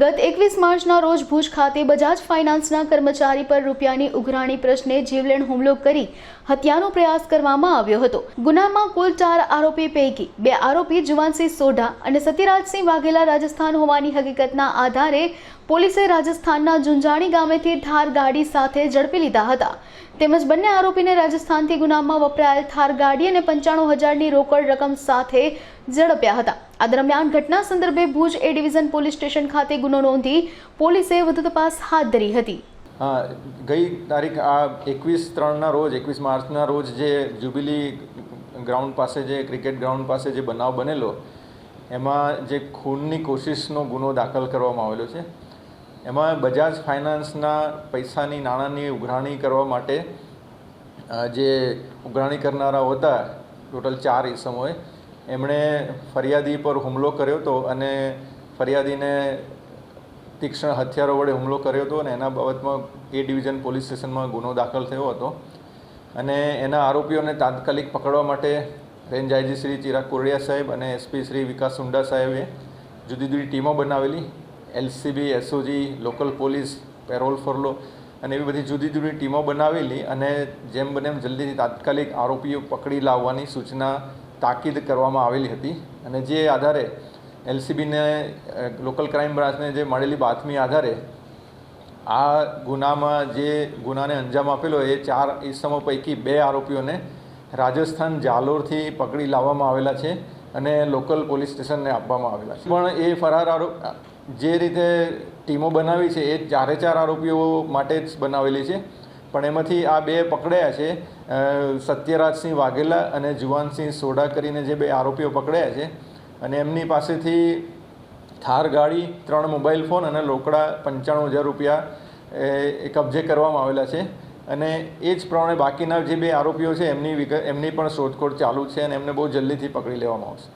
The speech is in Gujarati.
ગત એકવીસ માર્ચના રોજ ભુજ ખાતે બજાજ ફાઇનાન્સના કર્મચારી પર રૂપિયાની ઉઘરાણી પ્રશ્ને જીવલેણ હુમલો કરી હત્યાનો પ્રયાસ કરવામાં આવ્યો હતો. ગુનામાં કુલ ચાર આરોપી પૈકી બે આરોપી જુવાનસિંહ સોઢા અને સતીરાજસિંહ વાઘેલા રાજસ્થાન હોવાની હકીકતના આધારે પોલીસે રાજસ્થાનના જુંજાણી ગામેથી ધાર ગાડી સાથે ઝડપી લીધા હતા. તેમજ બંને આરોપીને રાજસ્થાનથી ગુનામાં વપરાયેલ થાર ગાડી અને પંચાણું હજારની રોકડ રકમ સાથે ઝડપ્યા હતા. આ દરમિયાન ઘટના સંદર્ભે Bhuj A division police station ખાતે ગુનો નોંધી પોલીસે વધુ તપાસ હાથ ધરી હતી. ગઈ તારીખ આ એકવીસ ત્રણના રોજ, એકવીસ માર્ચના રોજ જે જ્યુબિલી ગ્રાઉન્ડ પાસે જે, ક્રિકેટ ગ્રાઉન્ડ પાસે જે બનાવ બનેલો, એમાં જે ખૂનની કોશિશનો ગુનો દાખલ કરવામાં આવેલો છે. એમાં બજાજ ફાઇનાન્સના પૈસાની નાણાંની ઉઘરાણી કરવા માટે જે ઉઘરાણી કરનારા હતા, ટોટલ ચાર ઇસમોએ એમણે ફરિયાદી પર હુમલો કર્યો હતો અને ફરિયાદીને તીક્ષ્ણ હથિયારો વડે હુમલો કર્યો હતો અને એના બાબતમાં એ ડિવિઝન પોલીસ સ્ટેશનમાં ગુનો દાખલ થયો હતો. અને એના આરોપીઓને તાત્કાલિક પકડવા માટે રેન્જ આઈજી શ્રી ચિરાગ કોરડિયા સાહેબ અને એસપી શ્રી વિકાસ સુંડા સાહેબે જુદી જુદી ટીમો બનાવેલી. LCB, SOG, local police, parole furlough અને એવી બધી જુદી જુદી ટીમો બનાવેલી અને જેમ બને એમ જલ્દીથી તાત્કાલિક આરોપીઓ પકડી લાવવાની સૂચના તાકીદ કરવામાં આવેલી હતી. અને જે આધારે એલસીબીને લોકલ ક્રાઇમ બ્રાન્ચને જે મળેલી બાતમી આધારે આ ગુનામાં જે ગુનાને અંજામ આપેલો એ ચાર ઇસમો પૈકી બે આરોપીઓને રાજસ્થાન જાલોરથી પકડી લાવવામાં આવેલા છે. અને લોકલ પોલીસ સ્ટેશનને આપવામાં આવેલા છે. પણ એ ફરાર આરોપ જે રીતે ટીમો બનાવી છે, એ ચારે ચાર આરોપીઓ માટે જ બનાવેલી છે. પણ એમાંથી આ બે પકડાયા છે સત્યરાજસિંહ વાઘેલા અને જુવાનસિંહ સોઢા કરીને જે બે આરોપીઓ પકડાયા છે. અને એમની પાસેથી થાર ગાડી, ત્રણ મોબાઈલ ફોન અને લોકડા પંચાણું હજાર રૂપિયા એ કબજે કરવામાં આવેલા છે. અને એ જ પ્રમાણે બાકીના જે બે આરોપીઓ છે, એમની વિગત એમની પણ શોધખોળ ચાલુ છે અને એમને બહુ જલ્દીથી પકડી લેવામાં આવશે.